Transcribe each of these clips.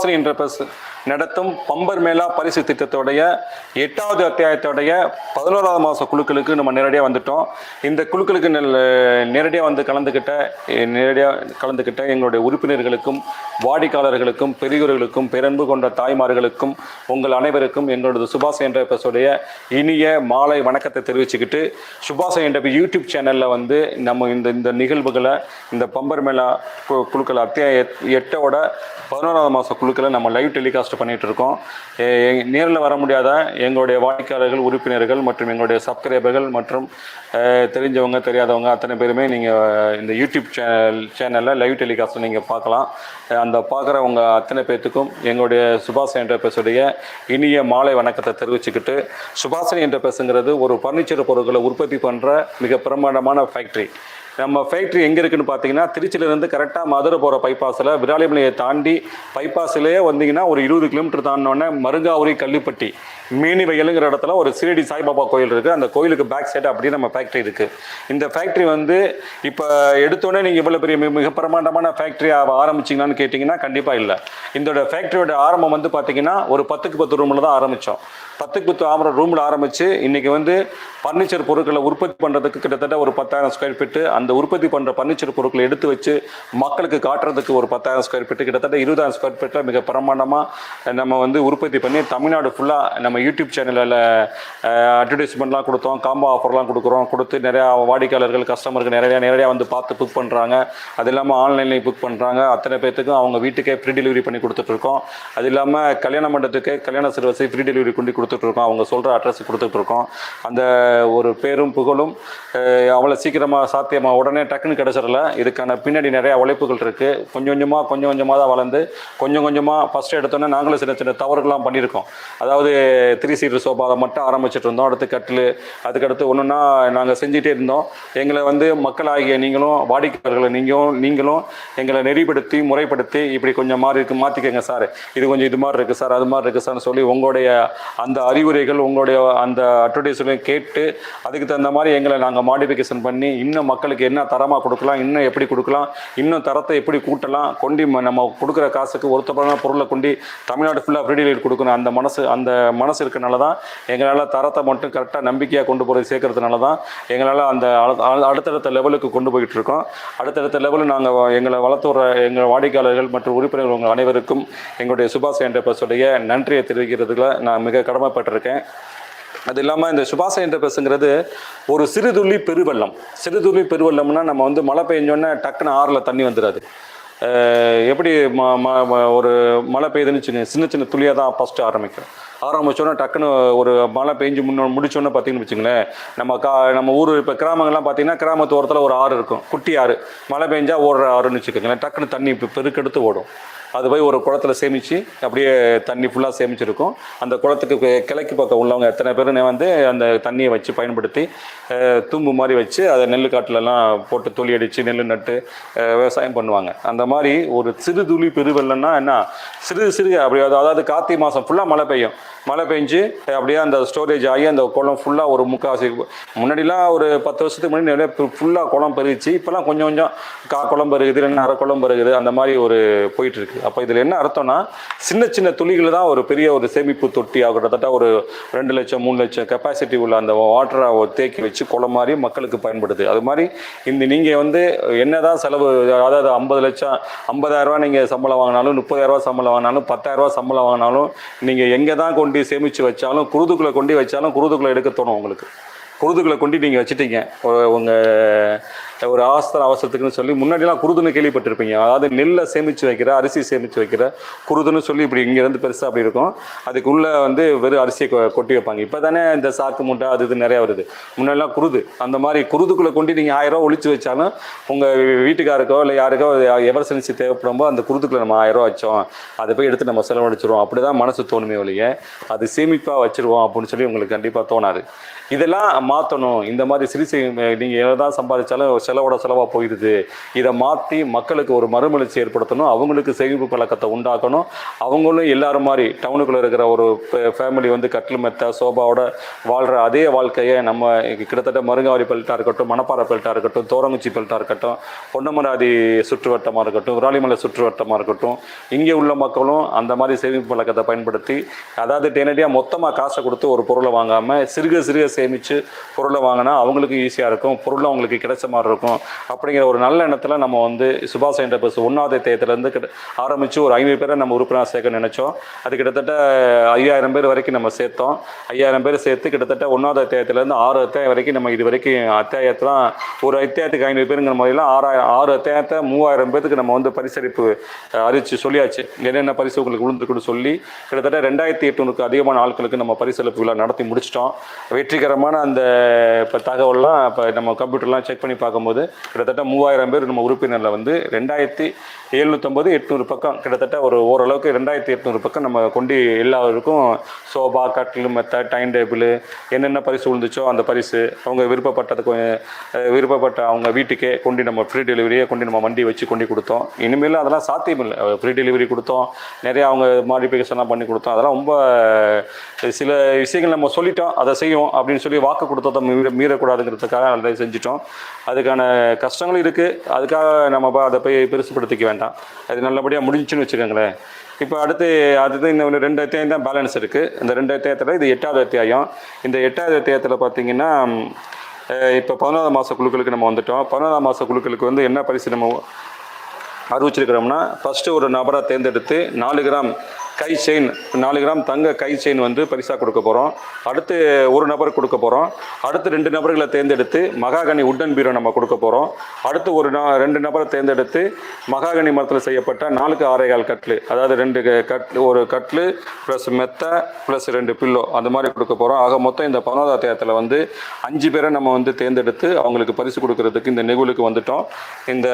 சுபாஷினி நடத்தும் பம்பர் மேளா பரிசு திட்டத்தோடைய எட்டாவது அத்தியாயத்தோடைய பதினோராவது மாத குழுக்களுக்கு நம்ம நேரடியாக வந்துட்டோம். இந்த குழுக்களுக்கு நேரடியாக வந்து கலந்துக்கிட்ட நேரடியாக கலந்துக்கிட்ட எங்களுடைய உறுப்பினர்களுக்கும் வாடிக்கையாளர்களுக்கும் பெரியோர்களுக்கும் பெரன்பு கொண்ட தாய்மார்களுக்கும் உங்கள் அனைவருக்கும் எங்களோட சுபாஷ் என்டர்பிரைஸோடைய இனிய மாலை வணக்கத்தை தெரிவிச்சுக்கிட்டு சுபாஷ் என்டர்பிரைஸ் யூடியூப் சேனலில் வந்து நம்ம இந்த இந்த நிகழ்வுகளை இந்த பம்பர் மேலா கு- குழுக்கள் அத்தியாய எட்டோட பதினோராவது மாத குழுக்களை நம்ம லைவ் டெலிகாஸ்ட் பண்ணிட்டு இருக்கோம் நேரில் வர முடியாத எங்களுடைய வாடிக்கையாளர்கள் உறுப்பினர்கள் மற்றும் எங்களுடைய சப்ஸ்கிரைபர்கள் மற்றும் தெரிஞ்சவங்க தெரியாதவங்க அத்தனை பேருமே நீங்கள் இந்த யூடியூப் சேனல் சேனலில் லைவ் டெலிகாஸ்ட் நீங்கள் பார்க்கலாம். அந்த பார்க்குறவங்க அத்தனை பேர்த்துக்கும் எங்களுடைய சுபாஷ் என்டர்பிரைஸுடைய இனிய மாலை வணக்கத்தை தெரிவிச்சுக்கிட்டு சுபாஷினி என்டர்பிரைஸுங்கிறது ஒரு ஃபர்னிச்சர் பொருட்களை உற்பத்தி பண்ணுற மிக பிரமாண்டமான ஃபேக்ட்ரி நம்ம ஃபேக்ட்ரி எங்கே இருக்குன்னு பார்த்தீங்கன்னா திருச்சியிலேருந்து கரெக்டாக மதுரை போகிற பைபாஸில் விராலிமலையை தாண்டி பைபாஸ்லேயே வந்தீங்கன்னா ஒரு இருபது கிலோமீட்டர் தாண்டினோடனே மருங்காவூரி கள்ளிப்பட்டி மேனி வயலுங்கிற இடத்துல ஒரு சிரடி சாய்பாபா கோயில் இருக்குது அந்த கோயிலுக்கு பேக் சைடு அப்படியே நம்ம ஃபேக்ட்ரி இருக்குது இந்த ஃபேக்ட்ரி வந்து இப்போ எடுத்தோடனே நீங்கள் இவ்வளோ பெரிய மிக- மிக பிரமாண்டமான ஃபேக்ட்ரி ஆரம்பிச்சிங்களான்னு கேட்டிங்கன்னா கண்டிப்பாக இல்லை. இந்தோட ஃபேக்ட்ரியோட ஆரம்பம் வந்து பார்த்தீங்கன்னா ஒரு பத்துக்கு பத்து ரூமில் தான் ஆரம்பித்தோம் பத்துக்கு பத்து ஆமரம் ரூமில் ஆரம்பித்து இன்றைக்கி வந்து ஃபர்னிச்சர் பொருட்களை உற்பத்தி பண்ணுறதுக்கு கிட்டத்தட்ட ஒரு பத்தாயிரம் ஸ்கொயர் ஃபீட்டு அந்த உற்பத்தி பண்ணுற ஃபர்னிச்சர் பொருட்களை எடுத்து வச்சு மக்களுக்கு காட்டுறதுக்கு ஒரு பத்தாயிரம் ஸ்கொயர் ஃபீட்டு கிட்டத்தட்ட இருபதாயிரம் ஸ்கொயர் ஃபீட்டில் மிக பிரமாண்டமாக நம்ம வந்து உற்பத்தி பண்ணி தமிழ்நாடு ஃபுல்லாக நம்ம யூடியூப் சேனலில் அட்வர்டைஸ்மெண்ட்லாம் கொடுத்தோம் காம்போ ஆஃபர்லாம் கொடுக்குறோம். கொடுத்து நிறையா வாடிக்கையாளர்கள் கஸ்டமருக்கு நிறையா நேரடியாக வந்து பார்த்து புக் பண்ணுறாங்க அது இல்லாமல் ஆன்லைன்லேயும் புக் பண்ணுறாங்க அத்தனை பேர்த்துக்கும் அவங்க வீட்டுக்கே ஃப்ரீ டெலிவரி பண்ணி கொடுத்துட்ருக்கோம் அது இல்லாமல் கல்யாண மண்டபத்துக்கு கல்யாண சிறுவசை ஃப்ரீ டெலிவரி கொண்டு கொடுத்துட்ருக்கோம். அவங்க சொல்கிற அட்ரஸ் கொடுத்துட்ருக்கோம். அந்த ஒரு பேரும் புகழும் அவ்வளோ சீக்கிரமாக சாத்தியமாக உடனே டக்குன்னு கிடச்சிடல. இதுக்கான பின்னாடி நிறையா உழைப்புகள் இருக்குது கொஞ்சம் கொஞ்சமாக கொஞ்சம் கொஞ்சமாக தான் வளர்ந்து கொஞ்சம் கொஞ்சமாக ஃபஸ்ட்டு எடுத்தோன்னே நாங்களும் சின்ன சின்ன தவறுகள்லாம் பண்ணியிருக்கோம். அதாவது த்ரீ சீட்டர் சோஃபா அதை மட்டும் ஆரம்பிச்சிட்டு இருந்தோம். அடுத்து கட்டில் அதுக்கடுத்து ஒன்றுன்னா நாங்கள் செஞ்சுட்டே இருந்தோம். எங்களை வந்து மக்களாகிய நீங்களும் வாடிக்கையாளர்களை நீங்களும் நீங்களும் எங்களை நெறிப்படுத்தி முறைப்படுத்தி இப்படி கொஞ்சம் மாறி இருக்கு. மாற்றிக்கங்க சார். இது கொஞ்சம் இது மாதிரி இருக்குது சார் அது மாதிரி இருக்குது சார்னு சொல்லி உங்களுடைய அந்த அறிவுரைகள் உங்களுடைய அந்த அட்வர்டைஸ்மெண்ட் கேட்டு அதுக்கு தகுந்த மாதிரி எங்களை நாங்கள் மாடிஃபிகேஷன் பண்ணி இன்னும் மக்களுக்கு என்ன தரமாக கொடுக்கலாம் இன்னும் எப்படி கொடுக்கலாம் இன்னும் தரத்தை எப்படி கூட்டலாம் கொண்டு நம்ம கொடுக்குற காசுக்கு ஒருத்தப்படான பொருளை கொண்டு தமிழ்நாடு ஃபுல்லாக ஃப்ரீ கொடுக்கணும். அந்த மனசு அந்த மனசு இருக்கனால தான் எங்களால் தரத்தை மட்டும் கரெக்டாக நம்பிக்கையாக கொண்டு போகிறது சேர்க்கறதுனால தான் எங்களால் அந்த அழ- அடுத்தடுத்த லெவலுக்கு கொண்டு போயிட்டு இருக்கோம். அடுத்தடுத்த லெவலில் நாங்கள் எங்களை வளர்த்து வர எங்கள் வாடிக்கையாளர்கள் மற்றும் உறுப்பினர்கள் உங்கள் அனைவருக்கும் எங்களுடைய சுபாஷ் என்டர்பிரஸுடைய நன்றியை தெரிவிக்கிறதுல நான் மிக கடமைப்பட்டிருக்கேன் அது இல்லாமல் இந்த சுபாஷ என்டர்பிரஸ்ங்கிறது ஒரு சிறுதுள்ளி பெருவெள்ளம். சிறுதுளி பெருவெள்ளம்னா நம்ம வந்து மழை பெஞ்சோன்னே டக்குன்னு ஆறில் தண்ணி வந்துடாது எப்படி ம ம- ஒரு மழை பெய்யுதுன்னு வச்சுக்கோங்க சின்ன சின்ன துளியாக தான் ஃபஸ்ட்டு ஆரம்பிக்கும். ஆரம்பித்தோன்னே டக்குன்னு ஒரு மழை பெஞ்சு முன்ன முடிச்சோன்னே பார்த்தீங்கன்னு வச்சுங்களேன் நம்ம கா நம்ம ஊர் இப்போ கிராமங்கள்லாம் பார்த்தீங்கன்னா கிராமத்து ஓரத்தில் ஒரு ஆறு இருக்கும். குட்டி ஆறு. மழை பெஞ்சால் ஓடுற ஆறுன்னு வச்சுக்கோங்களேன் டக்குன்னு தண்ணி இப்போ பெருக்கெடுத்து ஓடும். அது போய் ஒரு குளத்துல சேமித்து அப்படியே தண்ணி ஃபுல்லாக சேமிச்சிருக்கும். அந்த குளத்துக்கு கிழக்கு பக்கம் உள்ளவங்க எத்தனை பேருன்னு வந்து அந்த தண்ணியை வச்சு பயன்படுத்தி தும்பு மாதிரி வச்சு அதை நெல் காட்டிலலாம் போட்டு துளி அடித்து நெல் நட்டு விவசாயம் பண்ணுவாங்க. அந்த மாதிரி ஒரு சிறு துளி பெருவெள்ளம்னா என்ன? சிறு சிறு அப்படி அதாவது- கார்த்திகை மாதம் ஃபுல்லாக மழை பெய்யும். மழை பெஞ்சு அப்படியே அந்த ஸ்டோரேஜ் ஆகி அந்த குளம் ஃபுல்லாக ஒரு முக்கால்வாசி முன்னாடிலாம் ஒரு பத்து வருஷத்துக்கு முன்னாடி நிறைய ஃபுல்லாக குளம் பெருகிச்சு. இப்போலாம் கொஞ்சம் கொஞ்சம் கா குளம் பெருகுது இல்லைன்னா அரை குளம் பெருகுது. அந்த மாதிரி ஒரு போயிட்டுருக்கு இருக்குது. அப்போ இதில் என்ன அர்த்தம்னா சின்ன சின்ன துளிகள் தான் ஒரு பெரிய ஒரு சேமிப்பு தொட்டி கிட்டத்தட்ட ஒரு ரெண்டு லட்சம் மூணு லட்சம் கெப்பாசிட்டி உள்ள அந்த வாட்டரை தேக்கி வச்சு குளம் மாதிரி மக்களுக்கு பயன்படுது. அது மாதிரி இந்த நீங்கள் வந்து என்னதான் செலவு அதாவது ஐம்பது லட்சம் ஐம்பதாயிரரூவா நீங்கள் சம்பளம் வாங்கினாலும் முப்பதாயிரரூவா சம்பளம் வாங்கினாலும் பத்தாயிரரூவா சம்பளம் வாங்கினாலும் நீங்கள் எங்கே தான் கொண்டு சேமித்து வச்சாலும் குருதுக்குள்ளே கொண்டு வச்சாலும் குருதுக்குள்ளே எடுக்க தோணும் உங்களுக்கு. குருதுகளை கொண்டு நீங்கள் வச்சுட்டீங்க. உங்கள் ஒரு அவசர அவசரத்துக்குன்னு சொல்லி முன்னாடிலாம் குருதுன்னு கேள்விப்பட்டிருப்பீங்க. அதாவது நெல்லை சேமித்து வைக்கிற அரிசி சேமித்து வைக்கிற குருதுன்னு சொல்லி இப்படி இங்கேருந்து பெருசாக அப்படி இருக்கும். அதுக்குள்ளே வந்து வெறும் அரிசியை கொ- கொட்டி வைப்பாங்க. இப்போ தானே இந்த சாக்கு முட்டை அது இது நிறையா வருது. முன்னாடிலாம் குருது. அந்த மாதிரி குருதுக்குள்ளே கொண்டு நீங்கள் ஆயிரம் ரூபா ஒழிச்சு வச்சாலும் உங்கள் வீட்டுக்காருக்கோ இல்லை யாருக்கோ எமர்ஜென்சி தேவைப்படும் போது அந்த குருதுக்குள்ள நம்ம ஆயிரம் ரூபா வச்சோம். அதை போய் எடுத்து நம்ம செலவழிச்சிருவோம். அப்படி தான் மனசு தோணுமே ஒழிய அது சேமிப்பாக வச்சுருவோம் அப்படின்னு சொல்லி உங்களுக்கு கண்டிப்பாக தோணாது. இதெல்லாம் மாற்றணும் இந்த மாதிரி சிறு நீங்கள் எவ்வளோ தான் சம்பாதிச்சாலும் செலவோட செலவாக போயிடுது. இதை மாற்றி மக்களுக்கு ஒரு மறுமலர்ச்சி ஏற்படுத்தணும். அவங்களுக்கு சேமிப்பு பழக்கத்தை உண்டாக்கணும். அவங்களும் எல்லாரும் மாதிரி டவுனுக்குள்ளே இருக்கிற ஒரு ஃபேமிலி வந்து கட்டில் மெத்த சோபாவோட வாழ்கிற அதே வாழ்க்கையை நம்ம கிட்டத்தட்ட மருங்காவரி பெல்ட்டாக இருக்கட்டும் மணப்பாறை பெல்ட்டாக இருக்கட்டும் தோரங்குச்சி பெல்ட்டாக இருக்கட்டும் பொன்னமராதி சுற்றுவட்டமாக இருக்கட்டும் விராலிமலை சுற்றுவட்டமாக இருக்கட்டும் இங்கே உள்ள மக்களும் அந்த மாதிரி சேமிப்பு பழக்கத்தை பயன்படுத்தி அதாவது நேரடியாக மொத்தமாக காசை கொடுத்து ஒரு பொருளை வாங்காமல் சிறுக சிறுக சேமித்து பொருளை வாங்கினா அவங்களுக்கு ஈஸியாக இருக்கும். பொருள் அவங்களுக்கு கிடைச்ச மாதிரி இருக்கும் அப்படிங்கிற ஒரு நல்ல எண்ணத்தில் நம்ம வந்து சுபாஷ் என்ற பஸ் ஒன்றாவது தேயத்துலேருந்து கிட்ட ஆரம்பித்து ஒரு ஐநூறு பேரை நம்ம உறுப்பினர் சேர்க்க நினச்சோம். அது கிட்டத்தட்ட ஐயாயிரம் பேர் வரைக்கும் நம்ம சேர்த்தோம். ஐயாயிரம் பேர் சேர்த்து கிட்டத்தட்ட ஒன்றாவது அத்தியாயத்துலேருந்து ஆறு அத்தியாயம் வரைக்கும் நம்ம இது வரைக்கும் அத்தியாயத்தெலாம் ஒரு அத்தியாயத்துக்கு ஐநூறு பேருங்கிற முறையில் ஆறாயிரம் ஆறு அத்தியாயத்தை மூவாயிரம் பேருக்கு நம்ம வந்து பரிசளிப்பு அறிவிச்சு சொல்லியாச்சு. என்னென்ன பரிசு உங்களுக்கு விழுந்துருக்குன்னு சொல்லி கிட்டத்தட்ட ரெண்டாயிரத்தி எட்நூறுக்கு அதிகமான ஆட்களுக்கு நம்ம பரிசளிப்பு விழா நடத்தி முடிச்சிட்டோம். வெற்றிகரமான அந்த இப்போ தகவல்லாம் இப்போ நம்ம கம்ப்யூட்டர்லாம் செக் பண்ணி பார்க்கும்போது கிட்டத்தட்ட மூவாயிரம் பேர் நம்ம உறுப்பினரில் வந்து ரெண்டாயிரத்தி எழுநூற்றம்பது எட்நூறு பக்கம் கிட்டத்தட்ட ஒரு ஓரளவுக்கு ரெண்டாயிரத்தி எட்நூறு பக்கம் நம்ம கொண்டு எல்லாருக்கும் சோபா கட்டில் மெத்த டைம் டேபிள் என்னென்ன பரிசு விழுந்துச்சோ அந்த பரிசு அவங்க விருப்பப்பட்டதுக்கு விருப்பப்பட்ட அவங்க வீட்டுக்கே கொண்டு நம்ம ஃப்ரீ டெலிவரியே கொண்டு நம்ம வண்டி வச்சு கொண்டு கொடுத்தோம். இனிமேல் அதெல்லாம் சாத்தியம் இல்லை. ஃப்ரீ டெலிவரி கொடுத்தோம். நிறைய அவங்க மாடிஃபிகேஷன்லாம் பண்ணி கொடுத்தோம். அதெல்லாம் ரொம்ப சில விஷயங்கள் நம்ம சொல்லிட்டோம். அதை செய்வோம் அப்படின்னு சொல்லி வாக்கு கொடுத்ததை மீற மீறக்கூடாதுங்கிறதுக்காக அதை செஞ்சிட்டோம். அதுக்கான கஷ்டங்களும் இருக்குது அதுக்காக நம்ம அதை போய் பெருசுப்படுத்திக்க வேண்டாம். அது நல்லபடியாக முடிஞ்சுன்னு வச்சுக்கோங்களேன். இப்போ அடுத்து அடுத்து இந்த ஒரு ரெண்டு அத்தியாயம் தான் பேலன்ஸ் இருக்குது இந்த ரெண்டு அத்தியாயத்தில் இது எட்டாவது அத்தியாயம். இந்த எட்டாவது அத்தியாயத்தில் பார்த்தீங்கன்னா இப்போ பதினோராம் மாத குழுக்களுக்கு நம்ம வந்துட்டோம். பதினோராம் மாத குழுக்களுக்கு வந்து என்ன பரிசு நம்ம அறிவிச்சிருக்கிறோம்னா ஃபஸ்ட்டு ஒரு நபரை தேர்ந்தெடுத்து நாலு கிராம் கை செயின் நாலு கிராம் தங்க கை செயின் வந்து பரிசாக கொடுக்க போகிறோம் அடுத்து ஒரு நபர் கொடுக்க போகிறோம் அடுத்து ரெண்டு நபர்களை தேர்ந்தெடுத்து மகாகனி உட்டன் பீரோ நம்ம கொடுக்க போகிறோம் அடுத்து ஒரு நா ரெண்டு நபரை தேர்ந்தெடுத்து மகாகனி மரத்தில் செய்யப்பட்ட நாலுக்கு ஆறேகால் கட்லு அதாவது ரெண்டு கட் கட்லு ஒரு கட்லு ப்ளஸ் மெத்தை ப்ளஸ் ரெண்டு பில்லோ அந்த மாதிரி கொடுக்க போகிறோம் ஆக மொத்தம் இந்த பதினோதா அத்தியாயத்தில் வந்து அஞ்சு பேரை நம்ம வந்து தேர்ந்தெடுத்து அவங்களுக்கு பரிசு கொடுக்கறதுக்கு இந்த நிகழ்வுக்கு வந்துட்டோம். இந்த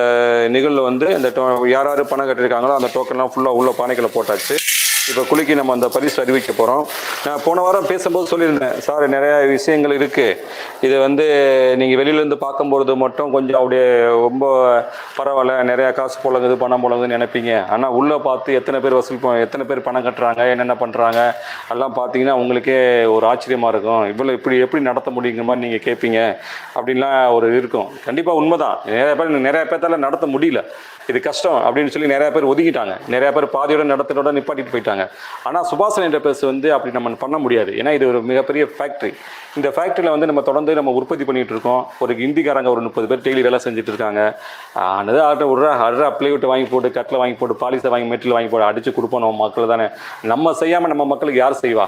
நிகழ்வில் வந்து இந்த டோ- யார் யார் பணம் கட்டியிருக்காங்களோ அந்த டோக்கன்லாம் ஃபுல்லாக உள்ள பானைகளை போட்டாச்சு. இப்போ குலுக்கி நம்ம அந்த பரிசு அறிவிக்க போகிறோம் நான் போன வாரம் பேசும்போது சொல்லியிருந்தேன் சார் நிறையா விஷயங்கள் இருக்குது இது வந்து நீங்கள் வெளியிலேருந்து பார்க்கும்பொழுது மட்டும் கொஞ்சம் அப்படியே ரொம்ப பரவாயில்ல நிறையா காசு புழங்குது பணம் புழங்குதுன்னு நினைப்பீங்க. ஆனால் உள்ளே பார்த்து எத்தனை பேர் வசூல் எத்தனை பேர் பணம் கட்டுறாங்க என்னென்ன பண்ணுறாங்க எல்லாம் பார்த்தீங்கன்னா உங்களுக்கே ஒரு ஆச்சரியமாக இருக்கும். இவ்வளோ இப்படி எப்படி நடத்த முடியுங்கிற மாதிரி நீங்கள் கேட்பீங்க. அப்படின்லாம் ஒரு இருக்கும். கண்டிப்பாக உண்மைதான். நிறைய பேர் நிறைய பேர்த்தால நடத்த முடியல. இது கஷ்டம் அப்படின்னு சொல்லி நிறையா பேர் ஒதுக்கிட்டாங்க. நிறையா பேர் பாதியோட நடத்தினோட நிப்பாட்டிட்டு போயிட்டாங்க. ஆனால் சுபாஷன் என்ற வந்து அப்படி நம்ம பண்ண முடியாது. ஏன்னா இது ஒரு மிகப்பெரிய ஃபேக்ட்ரி இந்த ஃபேக்ட்ரியில் வந்து நம்ம தொடர்ந்து நம்ம உற்பத்தி பண்ணிட்டு இருக்கோம். ஒரு ஹிந்திக்காரங்க ஒரு முப்பது பேர் டெய்லி வேலை செஞ்சுட்டு இருக்காங்க. ஆனது ஆட்ட விட்ற அடுற விட்டு வாங்கி போட்டு கட்டில் வாங்கி போட்டு பாலிசை வாங்கி மெட்டில் வாங்கி போட்டு அடிச்சு கொடுப்போம் நம்ம மக்கள் தானே. நம்ம செய்யாமல் நம்ம மக்களுக்கு யார் செய்வா?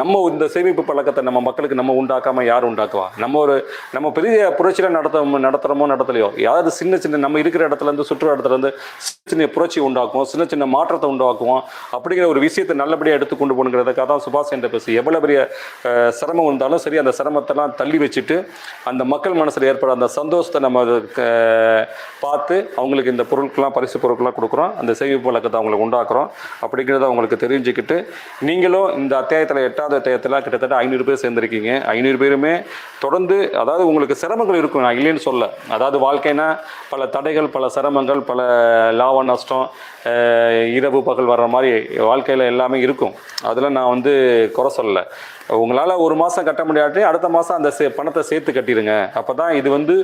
நம்ம இந்த சேமிப்பு பழக்கத்தை நம்ம மக்களுக்கு நம்ம உண்டாக்காம யார் உண்டாக்குவா? நம்ம ஒரு நம்ம பெரிய புரட்சியில நடத்த நடத்துறோமோ நடத்தலையோ? யாராவது சின்ன சின்ன நம்ம இருக்கிற இடத்துல இருந்து சுற்றுலா இடத்துல இருந்து சின்ன சின்ன புரட்சி உண்டாக்குவோம் சின்ன சின்ன மாற்றத்தை உண்டாக்குவோம் அப்படிங்கிற ஒரு விஷயத்தை நல்லபடியாக எடுத்து கொண்டு போகணுங்கிறதுக்காக தான் சுபாஷ் என்ற பேசு எவ்வளோ பெரிய சிரமம் இருந்தாலும் சரி அந்த சிரமத்தெல்லாம் தள்ளி வச்சுட்டு அந்த மக்கள் மனசில் ஏற்பட அந்த சந்தோஷத்தை நம்ம பார்த்து அவங்களுக்கு இந்த பொருட்கள்லாம் பரிசு பொருட்கள்லாம் கொடுக்குறோம். அந்த சேமிப்பு பழக்கத்தை அவங்களுக்கு உண்டாக்குறோம். அப்படிங்கிறத அவங்களுக்கு தெரிஞ்சுக்கிட்டு நீங்களும் இந்த அத்தியாயத்தில் எட்ட எட்டாவது அத்தியாயத்தில் கிட்டத்தட்ட ஐநூறு பேர் சேர்ந்துருக்கீங்க. ஐநூறு பேருமே தொடர்ந்து அதாவது உங்களுக்கு சிரமங்கள் இருக்கும் நான் இல்லைன்னு சொல்ல. அதாவது வாழ்க்கைனா பல தடைகள் பல சிரமங்கள் பல லாப நஷ்டம் இரவு பகல் வர்ற மாதிரி வாழ்க்கையில் எல்லாமே இருக்கும். அதில் நான் வந்து குறை சொல்லலை. உங்களால் ஒரு மாதம் கட்ட முடியாட்டி அடுத்த மாதம் அந்த சே பணத்தை சேர்த்து கட்டிடுங்க அப்போ தான் இது வந்து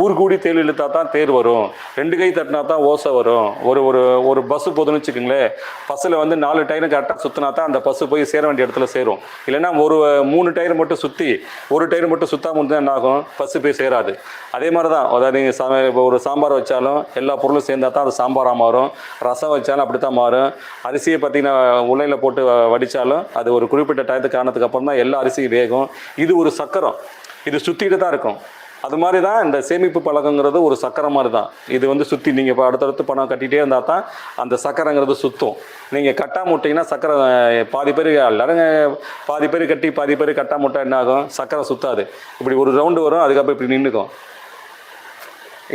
ஊர் கூடி தேல் இழுத்தா தான் தேர் வரும். ரெண்டு கை தட்டினா தான் ஓசை வரும். ஒரு ஒரு ஒரு பஸ்ஸு போதுன்னு வச்சுக்கோங்களேன். பஸ்ஸில் வந்து நாலு டயரும் கரெக்டாக சுற்றினா தான் அந்த பஸ்ஸு போய் சேர வேண்டிய இடத்துல சேரும். இல்லைன்னா ஒரு மூணு டயர் மட்டும் சுற்றி ஒரு டயர் மட்டும் சுத்தாமல் இருந்தால் என்ன ஆகும்? பஸ்ஸு போய் சேராது. அதே மாதிரி தான் அதாவது நீங்கள் சா இப்போ ஒரு சாம்பார் வச்சாலும் எல்லா பொருளும் சேர்ந்தா தான் அது சாம்பாராக மாறும். ரசம் வச்சாலும் அப்படி தான் மாறும். அரிசியை பார்த்தீங்கன்னா உலையில் போட்டு வடித்தாலும் வடிச்சாலும் அது ஒரு குறிப்பிட்ட டயத்துக்கு காரணத்துக்கு அப்புறம் தான் எல்லா அரிசியும் வேகும். இது ஒரு சக்கரம். இது சுற்றிட்டு தான் இருக்கும். அது மாதிரி தான் இந்த சேமிப்பு பழக்கங்கிறது ஒரு சக்கரம் மாதிரி தான். இது வந்து சுற்றி நீங்கள் இப்போ அடுத்தடுத்து பணம் கட்டிகிட்டே இருந்தால் தான் அந்த சக்கரங்கிறது சுற்றும் நீங்கள் கட்டாம விட்டீங்கன்னா சக்கரை பாதி பேர் எல்லாரும் பாதி பேர் கட்டி பாதி பேர் கட்டாம விட்டா என்ன ஆகும்? சக்கரை சுத்தாது. இப்படி ஒரு ரவுண்டு வரும் அதுக்கப்புறம் இப்படி நின்றுக்கும்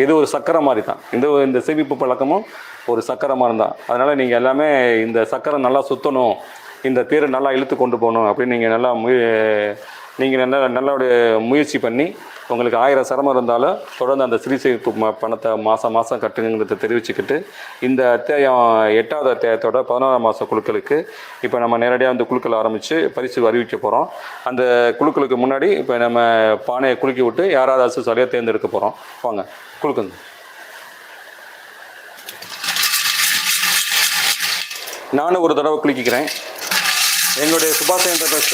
இது ஒரு சக்கரை மாதிரி தான். இந்த இந்த சேமிப்பு பழக்கமும் ஒரு சக்கரை மாதிரி தான் அதனால் நீங்கள் எல்லாமே இந்த சக்கரை நல்லா சுற்றணும் இந்த தேரை நல்லா இழுத்து கொண்டு போகணும் அப்படின்னு நீங்கள் நல்லா முய நீங்கள் நல்ல நல்ல முயற்சி பண்ணி உங்களுக்கு ஆயிரம் சிரமம் இருந்தாலும் தொடர்ந்து அந்த சிகிச்சை ம- பணத்தை மாதம் மாதம் கட்டுங்கிறத தெரிவிச்சுக்கிட்டு இந்த அத்தியாயம் எட்டாவது அத்தியாயத்தோட பதினோராம் மாத குழுக்களுக்கு இப்போ நம்ம நேரடியாக அந்த குழுக்கள் ஆரம்பித்து பரிசு அறிவிக்க போகிறோம் அந்த குழுக்களுக்கு முன்னாடி இப்போ நம்ம பானையை குலுக்கி விட்டு யாராவது அரசு தேர்ந்தெடுக்க போகிறோம் வாங்க குழுக்குங்க நானும் ஒரு தடவை குளிக்கிறேன் எங்களுடைய சுபாஷ் என்டர்பிரைஸ்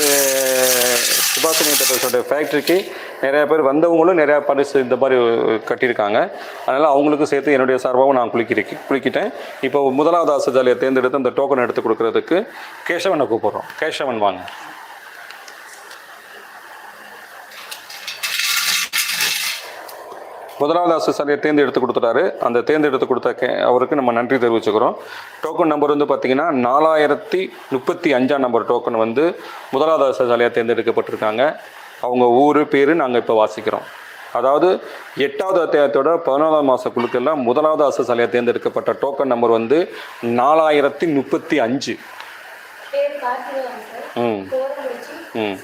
சுபாஷ் என்டர்பிரைஸோட ஃபேக்ட்ரிக்கு நிறைய பேர் வந்தவங்களும் நிறையா பரிசு இந்த மாதிரி கட்டியிருக்காங்க. அதனால் அவங்களுக்கும் சேர்த்து என்னுடைய சார்பாகவும் நான் குளிக்கிறேன் குளிக்கிட்டேன். இப்போ முதலாவது ஆசிரியர் தேர்ந்தெடுத்து அந்த டோக்கன் எடுத்து கொடுக்கறதுக்கு கேசவனை கூப்பிட்றோம். கேசவன் வாங்க. முதலாவது ஆசிரியர் தேர்ந்தெடுத்து கொடுத்துட்டாரு. அந்த தேர்ந்தெடுத்து கொடுத்த அவருக்கு நம்ம நன்றி தெரிவிச்சுக்கிறோம். டோக்கன் நம்பர் வந்து பார்த்தீங்கன்னா நாலாயிரத்தி முப்பத்தி அஞ்சாம் நம்பர் டோக்கன் வந்து முதலாவது ஆசிரியர் தேர்ந்தெடுக்கப்பட்டிருக்காங்க. அவங்க ஊர் பேர் நாங்கள் இப்போ வாசிக்கிறோம். அதாவது எட்டாவது அத்தியாயத்தோட பதினாலாம் மாத குழுக்கெல்லாம் முதலாவது ஆசிரியர் தேர்ந்தெடுக்கப்பட்ட டோக்கன் நம்பர் வந்து நாலாயிரத்தி முப்பத்தி அஞ்சு. ம். ம்.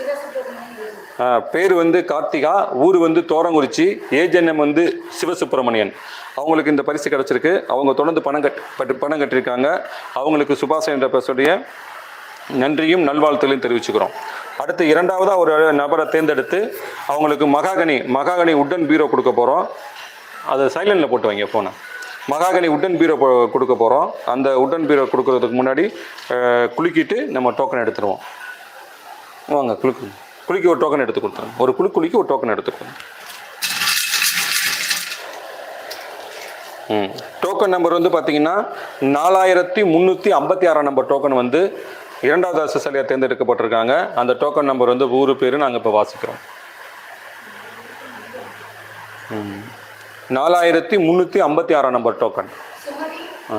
பேர் வந்து கார்த்திகா ஊர் வந்து தோரங்குறிச்சி ஏஜென்எம் வந்து சிவசுப்பிரமணியன். அவங்களுக்கு இந்த பரிசு கிடச்சிருக்கு. அவங்க தொடர்ந்து பணம் கட் பட்டு பணம் கட்டியிருக்காங்க. அவங்களுக்கு சுபாஷ் என்ற பேசுடைய நன்றியும் நல்வாழ்த்துகளையும் தெரிவிச்சுக்கிறோம். அடுத்து இரண்டாவதாக ஒரு நபரை தேர்ந்தெடுத்து அவங்களுக்கு மகாகனி மகாகனி உட்டன் பீரோ கொடுக்க போகிறோம் அதை சைலண்டில் போட்டு வைங்க ஃபோனை மகாகனி உட்டன் பீரோ கொடுக்க போகிறோம் அந்த உட்டன் பீரோ கொடுக்கறதுக்கு முன்னாடி குலுக்கிட்டு நம்ம டோக்கன் எடுத்துருவோம். வாங்க குலுக்கு. குலுக்கி ஒரு டோக்கன் எடுத்து கொடுத்துருங்க ஒரு குழு குலுக்கி ஒரு டோக்கன் எடுத்துக்கோங்க ம். டோக்கன் நம்பர் வந்து பார்த்தீங்கன்னா நாலாயிரத்தி முந்நூற்றி ஐம்பத்தி ஆறாம் நம்பர் டோக்கன் வந்து இரண்டாவது அசசலியாக தேர்ந்தெடுக்கப்பட்டிருக்காங்க. அந்த டோக்கன் நம்பர் வந்து ஊர் பேர் நாங்கள் இப்போ வாசிக்கிறோம். நாலாயிரத்தி முந்நூற்றி ஐம்பத்தி ஆறாம் நம்பர் டோக்கன். ஆ.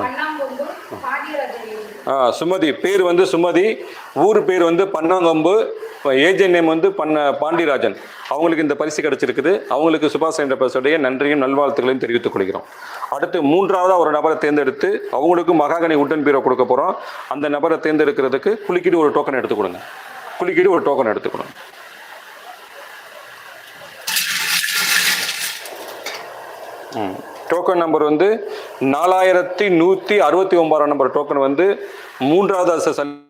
சுமதி. பேர் வந்து சுமதி. ஊர் பேர் வந்து பன்னாங்கொம்பு. ஏஜென்ட் நேம் வந்து பண்ண பாண்டியராஜன். அவங்களுக்கு இந்த பரிசு கிடைச்சிருக்குது. அவங்களுக்கு சுபாஷ் சந்திர பிரசுடைய நன்றியும் நல்வாழ்த்துக்களையும் தெரிவித்துக் கொள்கிறோம். அடுத்து மூன்றாவதாக ஒரு நபரை தேர்ந்தெடுத்து அவங்களுக்கு மகாகணி உட்டன் பீரோ கொடுக்க போகிறோம் அந்த நபரை தேர்ந்தெடுக்கிறதுக்கு குலுக்கிட்டு ஒரு டோக்கன் எடுத்து கொடுங்க. குலுக்கிட்டு ஒரு டோக்கன் எடுத்து கொடுங்க. ம். டோக்கன் நம்பர் வந்து நாலாயிரத்தி நூற்றி அறுபத்தி ஒன்பதாம் நம்பர் டோக்கன் வந்து மூன்றாவது அசசல்ல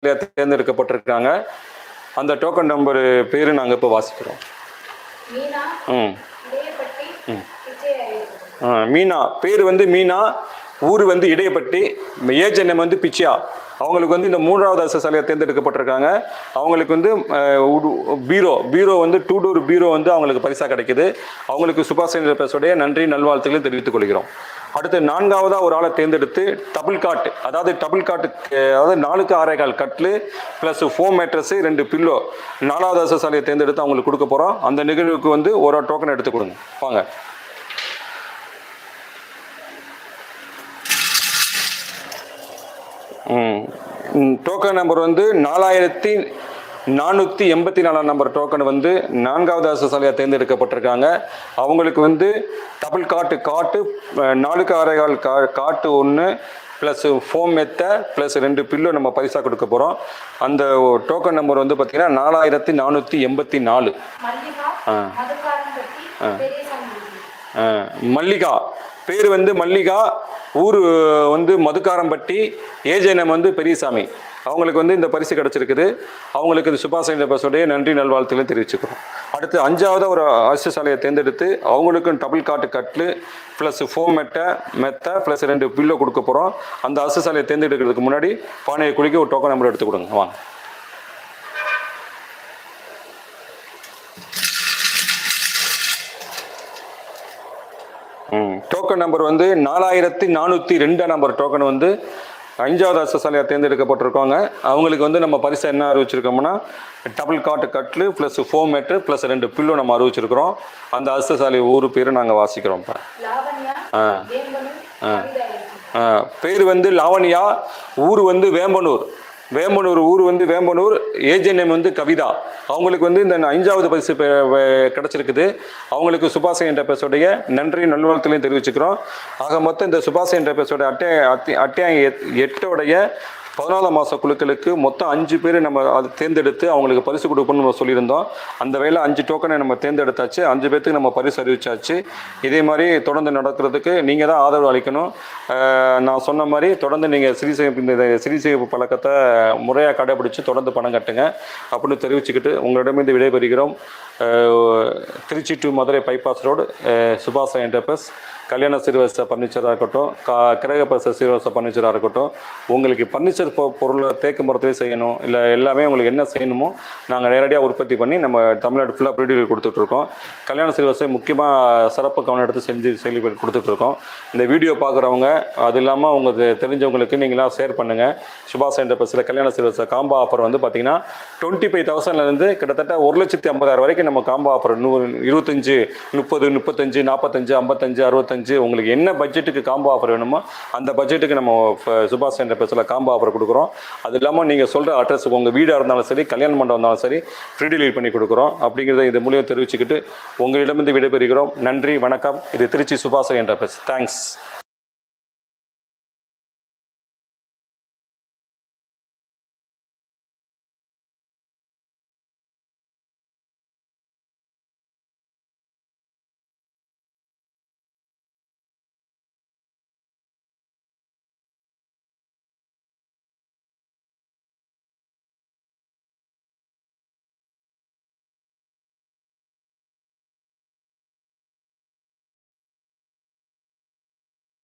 தேர்ந்தெடுக்கப்பட்டிருக்காங்க. அந்த டோக்கன் நம்பர் பேர் நாங்கள் இப்போ வாசிக்கிறோம். ம். மீனா. பேர் வந்து மீனா. ஊர் வந்து இடையப்பட்டி ஏஜென்எம் வந்து பிச்சியா? அவங்களுக்கு வந்து இந்த மூன்றாவது அசசலையை தேர்ந்தெடுக்கப்பட்டிருக்காங்க. அவங்களுக்கு வந்து பீரோ பீரோ வந்து டூ டோர் பீரோ வந்து அவங்களுக்கு பரிசாக கிடைக்குது. அவங்களுக்கு சுபாஷ் சந்திர பேசுடைய நன்றி நல்வாழ்த்துக்களை தெரிவித்துக் கொள்கிறோம். அடுத்து நான்காவதாக ஒரு ஆளை தேர்ந்தெடுத்து டபுள் காட் அதாவது டபுள் காட்டு அதாவது நாலுக்கு ஆறே கால் கட்லு ப்ளஸ் ஃபோம் மேட்ரஸு ரெண்டு பில்லோ நாலாவது அசசாலையை தேர்ந்தெடுத்து அவங்களுக்கு கொடுக்க போகிறோம் அந்த நிகழ்வுக்கு வந்து ஒரு டோக்கன் எடுத்து கொடுங்க. வாங்க. டோக்கன் நம்பர் வந்து நாலாயிரத்தி நானூற்றி எண்பத்தி நாலாம் நம்பர் டோக்கன் வந்து நான்காவது அரசாலையாக தேர்ந்தெடுக்கப்பட்டிருக்காங்க. அவங்களுக்கு வந்து டபுள் காட்டு காட்டு நாலுக்கு ஆறே கால் கா காட்டு ஒன்று ப்ளஸ் ஃபோம் மெத்த ப்ளஸ் ரெண்டு பில்லோ நம்ம பரிசாக கொடுக்க போகிறோம் அந்த டோக்கன் நம்பர் வந்து பார்த்திங்கன்னா நாலாயிரத்தி நானூற்றி எண்பத்தி நாலு தேவி. அஹ், மல்லிகா பேர் வந்து மல்லிகா ஊர் வந்து மதுக்காரம்பட்டி ஏஜென்எம் வந்து பெரியசாமி. அவங்களுக்கு வந்து இந்த பரிசு கிடச்சிருக்குது. அவங்களுக்கு இந்த சுபாஷ் சந்திர நன்றி நல்வாழ்த்துக்களை தெரிவிச்சுக்கிறோம். அடுத்து அஞ்சாவது ஒரு அரசு சாலையை தேர்ந்தெடுத்து அவங்களுக்கும் டபுள் காட்டு கட்லு ப்ளஸ் ஃபோம் மெட்டை மெத்தை ப்ளஸ் ரெண்டு பில்லோ கொடுக்க போகிறோம் அந்த அரசு சாலையை தேர்ந்தெடுக்கிறதுக்கு முன்னாடி பானையை குளிக்க ஒரு டோக்கன் நம்பர் எடுத்து கொடுங்க. வாங்க. டோக்கன் நம்பர் வந்து நாலாயிரத்தி நானூற்றி ரெண்டு நம்பர் டோக்கன் வந்து அஞ்சாவது அசசாலையாக தேர்ந்தெடுக்கப்பட்டிருக்காங்க. அவங்களுக்கு வந்து நம்ம பரிசை என்ன அறிவிச்சிருக்கோம்னா டபுள் காட்டு கட்லு ப்ளஸ் ஃபோம் மேட்ரு ப்ளஸ் ரெண்டு பில்லோ நம்ம அறிவிச்சிருக்கிறோம். அந்த அசசாலை ஊர் பேர் நாங்கள் வாசிக்கிறோம் இப்போ. ஆ. ஆ, பேர் வந்து லாவணியா ஊர் வந்து வேம்பனூர். வேம்பனூர் ஊர் வந்து வேம்பனூர் ஏஜென்எம் வந்து கவிதா. அவங்களுக்கு வந்து இந்த அஞ்சாவது பரிசு பெ- கிடைச்சிருக்குது. அவங்களுக்கு சுபாஷ் என்ற பேசோடைய நன்றி நல்வாழ்த்துலையும் தெரிவிச்சுக்கிறோம். ஆக மொத்தம் இந்த சுபாஷ் என்டர்பிரைஸோட அட்டை அத்தி அட்டியாயம் எட்டோடைய பதினாலாம் மாத குழுக்களுக்கு மொத்தம் அஞ்சு பேர் நம்ம அது தேர்ந்தெடுத்து அவங்களுக்கு பரிசு கொடுக்கணும்னு நம்ம சொல்லியிருந்தோம். அந்த வேலை அஞ்சு டோக்கனை நம்ம தேர்ந்தெடுத்தாச்சு. அஞ்சு பேர்த்துக்கு நம்ம பரிசு அறிவிச்சாச்சு. இதே மாதிரி தொடர்ந்து நடக்கிறதுக்கு நீங்கள் தான் ஆதரவு அளிக்கணும். நான் சொன்ன மாதிரி தொடர்ந்து நீங்கள் சிறி சேமிப்பு இந்த சிறி சேமிப்பு பழக்கத்தை முறையாக கடைபிடிச்சு தொடர்ந்து பணம் கட்டுங்க. அப்படின்னு தெரிவிச்சுக்கிட்டு உங்களிடமிருந்து விடைபெறுகிறோம். Trichy to Madurai bypass road சுபாஷா என்டர்பிரஸ் கல்யாண சீர்வரிசை ஃபர்னிச்சராக இருக்கட்டும் கா கிரகப்பரிச சீர்வரிசை ஃபர்னிச்சராக இருக்கட்டும் உங்களுக்கு ஃபர்னிச்சர் பொ பொருளை தேக்கு மரத்துலேயே செய்யணும் இல்லை எல்லாமே உங்களுக்கு என்ன செய்யணுமோ நாங்கள் நேரடியாக உற்பத்தி பண்ணி நம்ம தமிழ்நாடு ஃபுல்லாக ப்ரீடியூ கொடுத்துட்ருக்கோம் கல்யாண சீர்வரிசை முக்கியமாக சிறப்பு கவனம் எடுத்து செஞ்சு செலிப்ரேட் கொடுத்துட்ருக்கோம் இந்த வீடியோ பார்க்குறவங்க அது இல்லாமல் உங்களுக்கு தெரிஞ்சவங்களுக்கு நீங்களாம் ஷேர் பண்ணுங்கள் சுபாஷ் என்டர்பிரஸில் கல்யாண சீர்வரிசை காம்போ ஆஃபர் வந்து பார்த்தீங்கன்னா டுவெண்ட்டி ஃபைவ் தௌசண்ட்லேருந்து கிட்டத்தட்ட ஒரு லட்சத்தி ஐம்பதாயிரம் வரைக்கும் நம்ம காம்போ ஆஃபர் நூறு இருபத்தஞ்சு முப்பது முப்பத்தஞ்சு நாற்பத்தஞ்சு ஐம்பத்தஞ்சு அறுபத்தஞ்சு உங்களுக்கு என்ன பட்ஜெட்டுக்கு காம்போ ஆஃபர் வேணுமோ அந்த பட்ஜெட்டுக்கு நம்ம சுபாஷ் சென்டர் பேசல காம்போ ஆஃபர் கொடுக்குறோம். அது இல்லாமல் நீங்கள் சொல்கிற அட்ரஸுக்கு உங்கள் வீடாக இருந்தாலும் சரி கல்யாண மண்டபம் இருந்தாலும் சரி ஃப்ரீ டெலிவரி பண்ணி கொடுக்குறோம். அப்படிங்கிறத இது மூலியம் தெரிவிச்சுக்கிட்டு உங்களிடமிருந்து விடைபெறுகிறோம். நன்றி வணக்கம். இது திருச்சி சுபாஷ் என்டர்பிரஸ் தேங்க்ஸ்